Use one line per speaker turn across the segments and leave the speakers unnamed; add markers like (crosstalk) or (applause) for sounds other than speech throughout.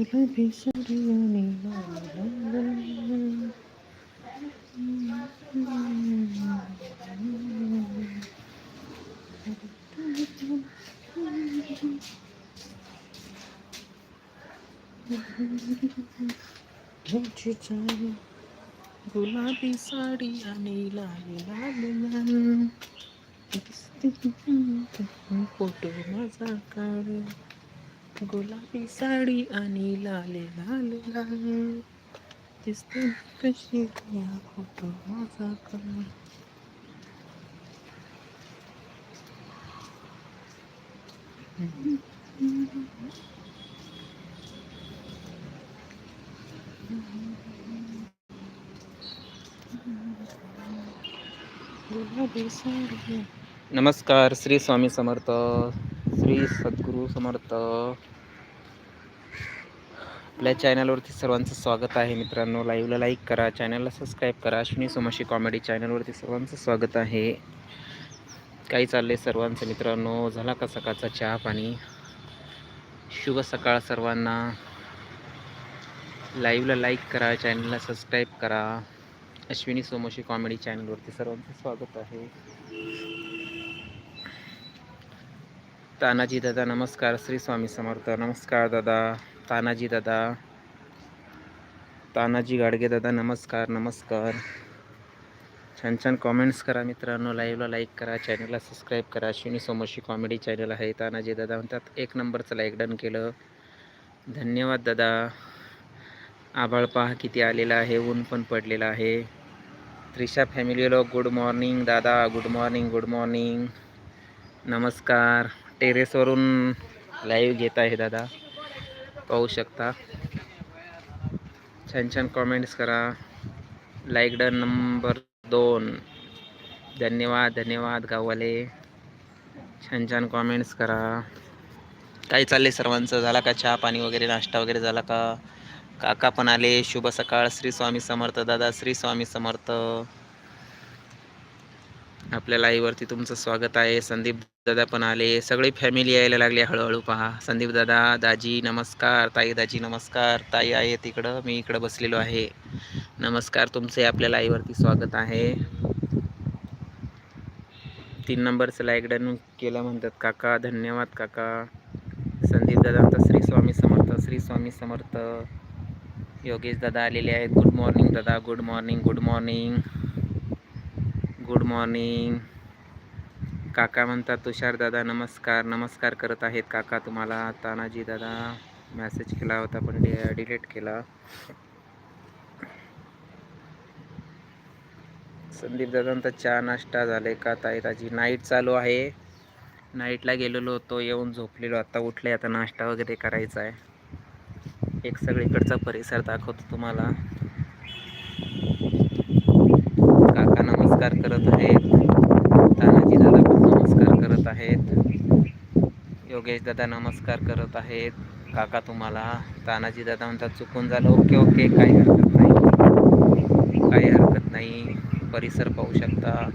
गुलाबी साडी आणि लाल लाल. घ्यायची चावी, गुलाबी साडी आणि लाल लाल लाल. दिसते कशी या फोटो माझा कलर. नमस्कार श्री स्वामी समर्थ. श्री सद्गुरू समर्थ. आपल्या चॅनलवरती सर्वांचं स्वागत आहे मित्रांनो. लाईव्हला लाईक करा चॅनलला सबस्क्राईब करा. अश्विनी सोमाशी कॉमेडी चॅनलवरती सर्वांचं स्वागत आहे. काही चाललंय सर्वांचं मित्रांनो? झाला का सकाळचा चहा पाणी? शुभ सकाळ सर्वांना. लाईव्हला लाईक करा चॅनलला सबस्क्राईब करा. अश्विनी सोमोशी कॉमेडी चॅनलवरती सर्वांचं स्वागत आहे. तानाजी दादा नमस्कार. श्री स्वामी समर्थ. नमस्कार दादा. तानाजी दादा. तानाजी गाडगे दादा नमस्कार नमस्कार. छान छान कॉमेंट्स करा मित्रांनो. लाईव्हला लाईक करा चॅनलला सबस्क्राईब करा. शिनी सोमोशी कॉमेडी चॅनल आहे. तानाजी दादा म्हणतात एक नंबरचं लाईक डन केलं. धन्यवाद दादा. आभाळ पहा किती आलेला आहे. ऊन पण पडलेलं आहे. त्रिशा फॅमिली लोक गुड मॉर्निंग दादा. गुड मॉर्निंग गुड मॉर्निंग नमस्कार. टेरेसवरून लाईव्ह घेत आहे दादा. पाहू शकता. छान छान कॉमेंट्स करा. लाईक डन नंबर दोन. धन्यवाद धन्यवाद गाववाले. छान छान कॉमेंट्स करा. काय चालले सर्वांचं? झाला का चहा पाणी वगैरे नाश्ता वगैरे झाला का? काका पण आले. शुभ सकाळ. श्री स्वामी समर्थ दादा श्री स्वामी समर्थ. आपल्या लाईववरती तुमचं स्वागत आहे. संदीप दादा पण आले. सगळी फॅमिली यायला लागली हळूहळू पहा. संदीप दादा दाजी नमस्कार. ताई दाजी नमस्कार. ताई आहे तिकडं. मी इकडं बसलेलो आहे. नमस्कार. तुमचे आपल्या लाईववरती स्वागत आहे. तीन नंबरचं लाईक डन केलं म्हणतात काका. धन्यवाद काका. संदीप दादा श्री स्वामी समर्थ श्री स्वामी समर्थ. योगेश दादा आलेले आहेत. गुड मॉर्निंग दादा. Good morning good morning good morning. काका म्हणतात तुषार दादा नमस्कार. नमस्कार करत आहेत काका तुम्हाला. तानाजी दादा मॅसेज केला होता पण डि डिलीट केला. संदीप दादांचा चहा नाश्ता झाले का? ताई ताजी नाईट चालू आहे. नाईटला गेलेलो होतो येऊन झोपलेलो. आता उठले आता नाश्ता वगैरे करायचा आहे एक सगळीकडचा परिसर दाखवतो तुम्हाला काका नमस्कार करत आहेत. तानाजी दादा पण नमस्कार करत आहेत. योगेश दादा नमस्कार करत आहेत. काका तुम्हाला. तानाजी दादा म्हणतात चुकून झालं. Okay okay. काही हरकत नाही. काही हरकत नाही. परिसर पाहू शकता.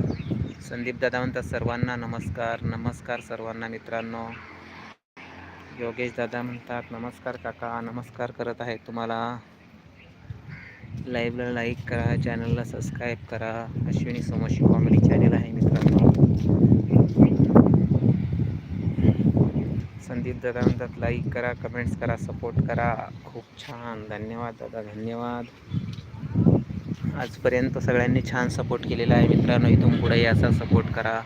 संदीप दादा म्हणतात सर्वांना नमस्कार. नमस्कार सर्वांना मित्रांनो. योगेश दादा म्हणतात नमस्कार काका. नमस्कार करत आहेत तुम्हाला. लाईव्हला लाईक करा चॅनलला सबस्क्राईब करा. अश्विनी सोमाशी कॉमेडी चॅनल आहे मित्रांनो. संदीप दादा म्हणतात लाईक करा कमेंट्स करा सपोर्ट करा. खूप छान. धन्यवाद दादा धन्यवाद. आजपर्यंत सगळ्यांनी छान सपोर्ट केलेला आहे मित्रांनो. इथून पुढे याचा सपोर्ट करा.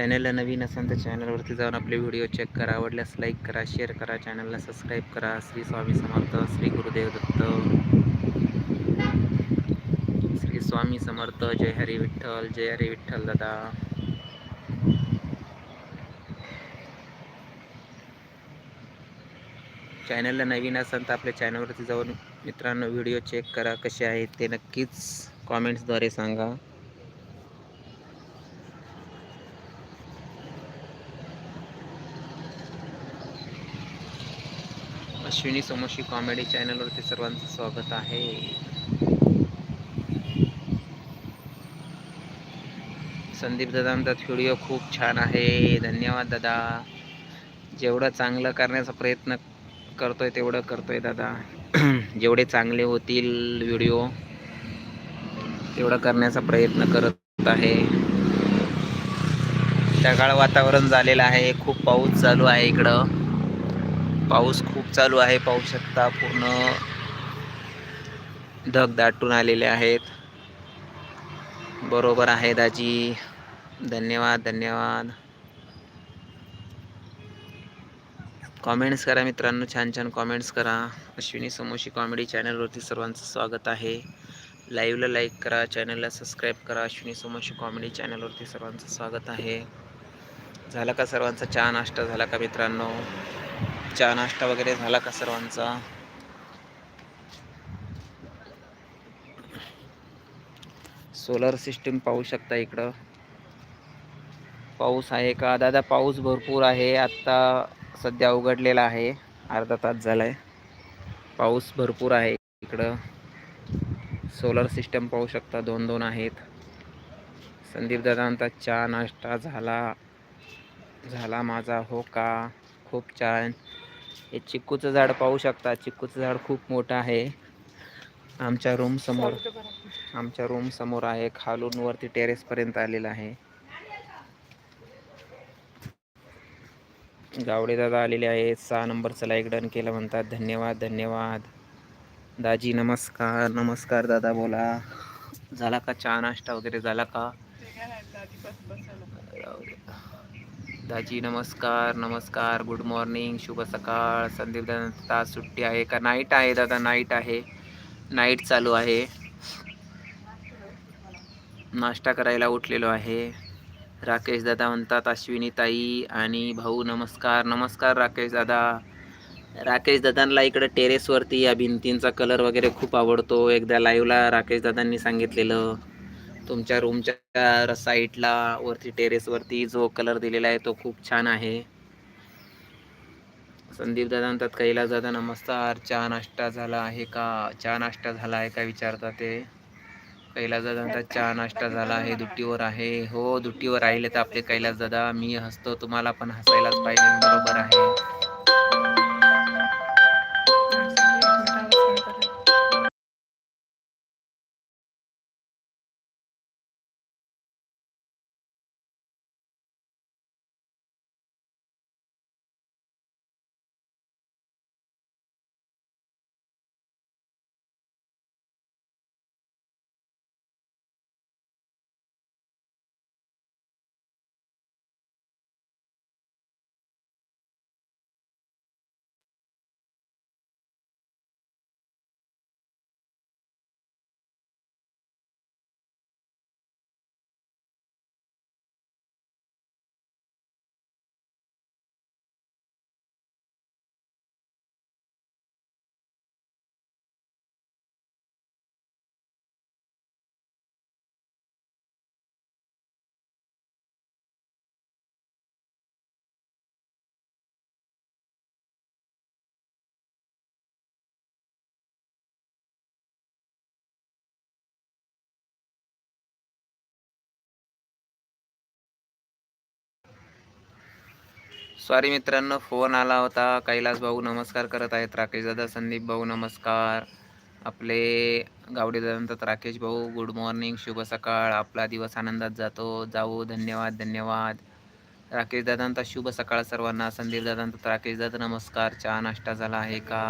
चॅनलला नवीन असेल तर चॅनलवरती जाऊन आपले व्हिडिओ चेक करा. आवडल्यास लाईक करा शेअर करा चॅनलला सबस्क्राईब करा. श्री स्वामी समर्थ श्री गुरुदेव दत्त. श्री स्वामी समर्थ जय हरी विठ्ठल जय हरी विठ्ठल दादा. चॅनलला नवीन असाल तर आपल्या चॅनलवरती जाऊन मित्रांनो व्हिडिओ चेक करा कसे आहेत ते नक्कीच कॉमेंट्सद्वारे सांगा. अश्विनी सोमोशी कॉमेडी चॅनलवरती सर्वांचं स्वागत आहे. संदीप दादा म्हणतात व्हिडिओ खूप छान आहे. धन्यवाद दादा. जेवढं चांगलं करण्याचा प्रयत्न करतोय तेवढं करतोय दादा. (clears throat) जेवढे चांगले होतील व्हिडिओ तेवढं करण्याचा प्रयत्न करत आहे. ढगाळ वातावरण झालेलं आहे. खूप पाऊस चालू आहे इकडं. पाऊस खूप चालू आहे. पाहू शकता पूर्ण ढग दाटून आलेले आहेत. बरोबर आहे दाजी. धन्यवाद धन्यवाद. कॉमेंट्स करा मित्रांनो छान छान कॉमेंट्स करा. अश्विनी समोशी कॉमेडी चॅनलवरती सर्वांचं स्वागत आहे. लाईव्हला लाईक करा चॅनलला सबस्क्राईब करा. अश्विनी समोशी कॉमेडी चॅनलवरती सर्वांचं स्वागत आहे. झाला का सर्वांचा चहा नाश्ता? झाला का मित्रांनो? चहा नाश्ता वगैरे झाला का सर्वांचा? सोलर सिस्टीम पाहू शकता इकडं. पाऊस आहे का? दादा पाऊस भरपूर आहे. आत्ता सध्या उघडलेला आहे. अर्धा तास झाला आहे पाऊस भरपूर आहे इकडं. सोलर सिस्टम पाहू शकता. दोन दोन आहेत. संदीप दादांचा चहा नाश्ता झाला. झाला माझा. हो का? खूप छान. हे चिक्कूचं झाड पाहू शकता. चिक्कूचं झाड खूप मोठं आहे. आमच्या रूम समोर आमच्या रूम समोर आहे. खालून वरती टेरेस पर्यंत आलेला आहे. गावडे दादा आलेले आहेत. सहा नंबरचं लाईक डन केलं म्हणतात. धन्यवाद धन्यवाद. दाजी नमस्कार. नमस्कार दादा बोला. झाला का चहा नाश्ता वगैरे झाला का? दाजी नमस्कार नमस्कार गुड मॉर्निंग शुभ सकाळ संदीप दादा तास सुट्टी आहे का? नाईट आहे दादा नाईट आहे. नाईट चालू आहे. नाश्ता करायला उठलेलो आहे. राकेश दादा म्हणतात अश्विनी ताई आणि भाऊ नमस्कार नमस्कार राकेश दादा. राकेश दादांना इकडे टेरेसवरती या भिंतींचा कलर वगैरे खूप आवडतो. एकदा लाईव्हला राकेश दादांनी सांगितलेलं. तुमच्या रूमच्या साईडला वरती टेरेसवरती जो कलर दिलेला आहे तो खूप छान आहे. संदीप दादा म्हणतात कैलास दादा नमस्कार. चहा नाश्ता झाला आहे का? चहा नाश्ता झाला आहे का? विचारतात ते. कैलास दादा म्हणतात चहा नाश्ता झाला आहे. दुट्टीवर आहे. हो दुट्टीवर राहिले तर आपले कैलास दादा. मी हसतो. तुम्हाला पण हसायलाच पाहिजे. बरोबर आहे. सॉरी मित्रांनो फोन आला होता. कैलास भाऊ नमस्कार करत आहेत. राकेश दादा संदीप भाऊ नमस्कार. आपले गावडे दादा राकेश भाऊ गुड मॉर्निंग शुभ सकाळ. आपला दिवस आनंदात जातो. जाऊ धन्यवाद धन्यवाद. राकेश दादांचा शुभ सकाळ सर्वांना. संदीप दादांचा राकेश दादा नमस्कार. चहा नाश्ता झाला आहे का?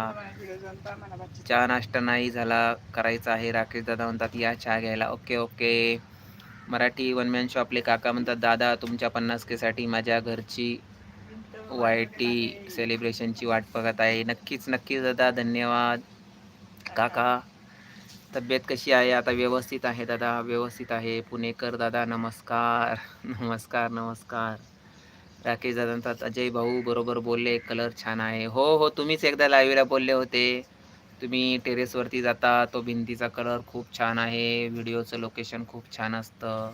चहा नाश्ता नाही झाला करायचा आहे. राकेश दादा म्हणतात या चहा घ्यायला. Okay okay. Marathi one man शॉपले काका म्हणतात दादा तुमच्या पन्नास केसाठी माझ्या घरची वाय टी सेलिब्रेशनची वाट बघत आहे. नक्कीच नक्कीच दादा धन्यवाद. काका तब्येत कशी आहे? आता व्यवस्थित आहे दादा व्यवस्थित आहे. पुणेकर दादा नमस्कार. नमस्कार नमस्कार. राकेश दादा अजय भाऊ बरोबर बोलले कलर छान आहे. हो हो तुम्हीच एकदा लाईव्हला बोलले होते. तुम्ही टेरेसवरती जाता तो भिंतीचा कलर खूप छान आहे. व्हिडिओचं लोकेशन खूप छान असतं.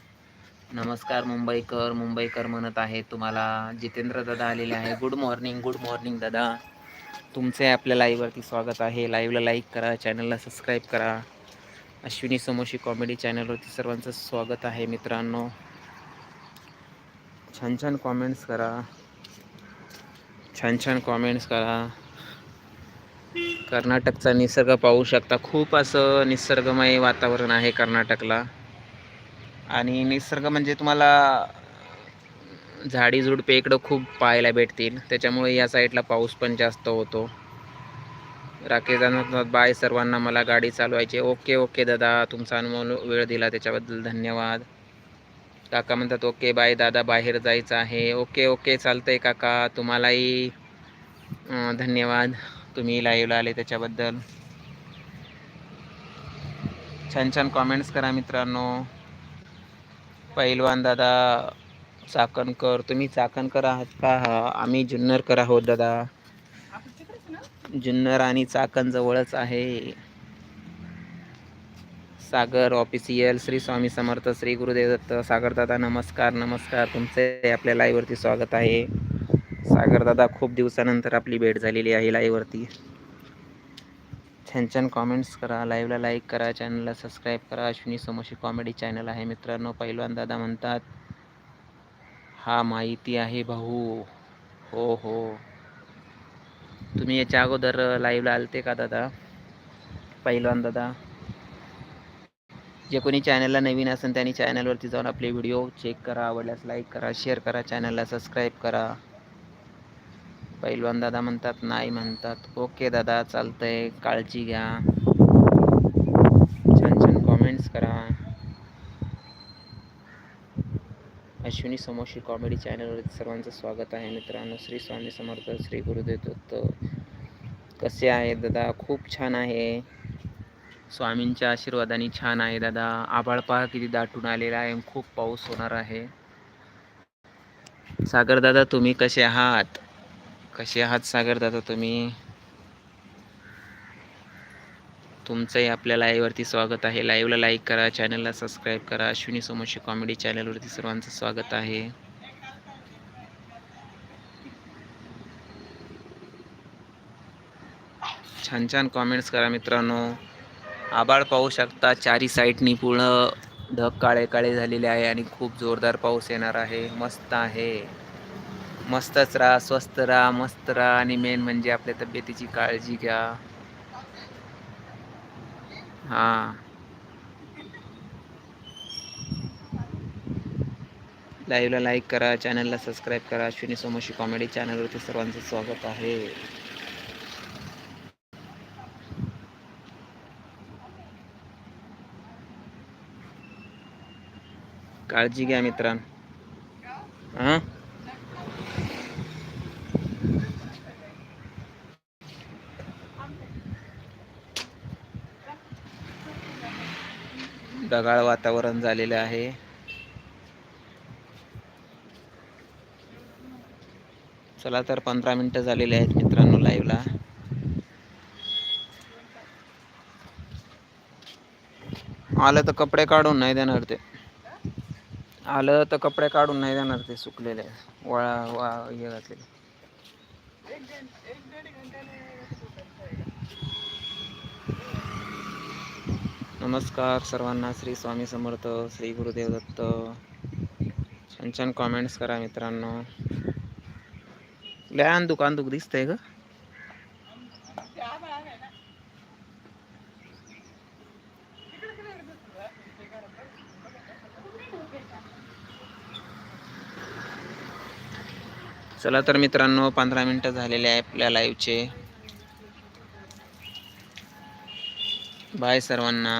नमस्कार मुंबईकर मुंबईकर म्हणत आहे तुम्हाला. जितेंद्र दादा आलेले आहे. गुड मॉर्निंग गुड मॉर्निंग दादा. तुमचे आपल्या लाईव्हवरती स्वागत आहे. लाईव्हला लाईक करा चॅनलला सबस्क्राईब करा. अश्विनी समोशी कॉमेडी चॅनलवरती सर्वांचं स्वागत आहे मित्रांनो. छान छान कॉमेंट्स करा. छान छान कॉमेंट्स करा. कर्नाटकचा निसर्ग पाहू शकता. खूप असं निसर्गमय वातावरण आहे कर्नाटकला. आणि निसर्ग म्हणजे तुम्हाला झाडी झुडपे इकडं खूप पाहायला भेटतील. त्याच्यामुळे या साईडला पाऊस पण जास्त होतो. राकेश दादा बाय सर्वांना मला गाडी चालवायची. ओके ओके दादा तुमचा अनुभव वेळ दिला त्याच्याबद्दल धन्यवाद. काका म्हणतात ओके बाय दादा बाहेर जायचं आहे. ओके ओके चालतंय काका. तुम्हालाही धन्यवाद. तुम्ही लाईव्हला आले त्याच्याबद्दल. छान छान कॉमेंट्स करा मित्रांनो. पैलवान दादा चाकणकर तुम्ही चाकणकर आहात का? आम्ही जुन्नरकर आहोत दादा. जुन्नर आणि चाकण जवळच आहे. सागर ऑफिसियल श्री स्वामी समर्थ श्री गुरुदेव दत्त. सागर दादा नमस्कार नमस्कार. तुमचे आपल्या लाईव्हवरती स्वागत आहे. सागर दादा खूप दिवसानंतर आपली भेट झालेली आहे लाईव्हवरती छान छान कॉमेंट्स करा लाईव्हला लाईक करा चॅनलला सबस्क्राईब करा. अश्विनी समोशी कॉमेडी चॅनल आहे मित्रांनो. पहिलवान दादा म्हणतात हा माहिती आहे भाऊ. हो हो. तुम्ही याच्या अगोदर लाईव्हला आलते का दादा? पहिलवान दादा. जे कोणी चॅनलला नवीन असेल त्यांनी चॅनलवरती जाऊन आपले व्हिडिओ चेक करा आवडल्यास लाईक करा शेअर करा चॅनलला सबस्क्राईब करा. पैलवान दादा म्हणतात नाही म्हणतात. ओके दादा चालतंय. काळजी घ्या. छान छान कॉमेंट्स करा. अश्विनी समोशी कॉमेडी चॅनलवरती सर्वांचं स्वागत आहे मित्रांनो. श्री स्वामी समर्थ श्री गुरुदेव दत्त कसे आहे दादा? खूप छान आहे. स्वामींच्या आशीर्वादाने छान आहे दादा. आभाळ पहा किती दाटून आलेला आहे. खूप पाऊस होणार आहे. सागर दादा तुम्ही कसे आहात? कसे आहात सागर दादा तुम्ही? तुमचंही आपल्या लाईव्हवरती स्वागत आहे. लाईव्हला लाईक करा चॅनलला सबस्क्राईब करा. अश्विनी सोमोशी कॉमेडी चॅनलवरती सर्वांचं स्वागत आहे. छान छान कॉमेंट्स करा मित्रांनो. आबाळ पाहू शकता चारी साईडनी पूर्ण ढग काळे काळे झालेले आहे आणि खूप जोरदार पाऊस येणार आहे. मस्त आहे. मस्तच राहा स्वस्त राहा मस्त राहा आणि मेन म्हणजे आपल्या तब्येतीची काळजी घ्या. हां. लाईव्हला लाईक करा चॅनलला सबस्क्राईब करा. अश्विनी सोमोशी कॉमेडी चॅनलवरती सर्वांचं स्वागत आहे. काळजी घ्या मित्रांनो हां ढगाळ वातावरण झालेलं आहे. चला तर पंधरा मिनटं झालेले आहेत मित्रांनो लाईव्हला आलं तर कपडे काढून नाही देणार ते. आलं तर कपडे काढून नाही देणार ते सुकलेले. वळा वा हे घातलेले. नमस्कार सर्वांना श्री स्वामी समर्थ श्री गुरुदेव दत्त. छान छान कॉमेंट्स करा मित्रांनो. लहान दुकान दुख दिसतंय ग. चला तर मित्रांनो पंधरा मिनटं झालेले आहे आपल्या लाईव्हचे बाय सर्वांना.